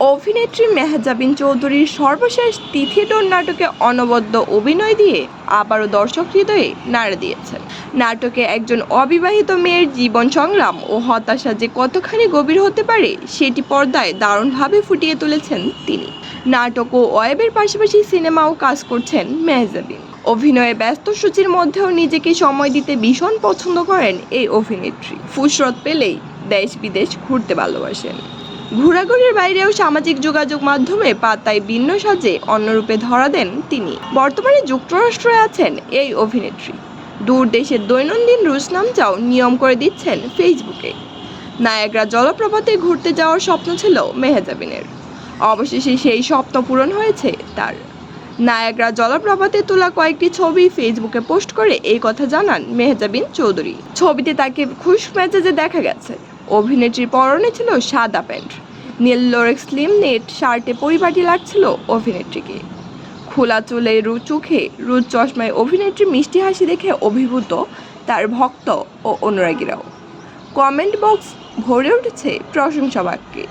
অভিনেত্রী মেহজাবিন চৌধুরীর সর্বশেষ তিথিডোর নাটকে অনবদ্য অভিনয় দিয়ে আবারও দর্শক হৃদয়ে নাড়া দিয়েছেন। নাটকে একজন অবিবাহিত মেয়ের জীবন সংগ্রাম ও হতাশা যে কতখানি গভীর হতে পারে, সেটি পর্দায় দারুণভাবে ফুটিয়ে তুলেছেন তিনি। নাটক ও ওয়েবের পাশাপাশি সিনেমাও কাজ করছেন মেহজাবিন। অভিনয়ে ব্যস্ত সূচির মধ্যেও নিজেকে সময় দিতে ভীষণ পছন্দ করেন এই অভিনেত্রী। ফুসরত পেলেই দেশ বিদেশ ঘুরতে ভালোবাসেন। ঘোরাঘুরির বাইরেও সামাজিক যোগাযোগ মাধ্যমে পাতায় ভিন্ন সাজে অন্যরূপে ধরা দেন তিনি। বর্তমানে যুক্তরাষ্ট্রে আছেন এই অভিনেত্রী। দূর দেশের দৈনন্দিন রুসনামচাও নিয়ম করে দিচ্ছেন ফেসবুকে। নায়াগ্রা জলপ্রপাতে ঘুরতে যাওয়ার স্বপ্ন ছিল মেহজাবিনের। অবশেষে সেই স্বপ্ন পূরণ হয়েছে তার। নায়াগ্রা জলপ্রপাতে তোলা কয়েকটি ছবি ফেসবুকে পোস্ট করে এই কথা জানান মেহজাবিন চৌধুরী। ছবিতে তাকে খুশ মেজাজে দেখা গেছে। অভিনেত্রীর পরনে ছিল সাদা প্যান্ট। নীল লোরেক্স স্লিম নেট শার্টে পরিপাটি লাগছিল অভিনেত্রীকে। খোলা চুলে রু চোখে রুদ চশমায় অভিনেত্রী মিষ্টি হাসি দেখে অভিভূত তার ভক্ত ও অনুরাগীরাও। কমেন্ট বক্স ভরে উঠেছে প্রশংসা বাক্যে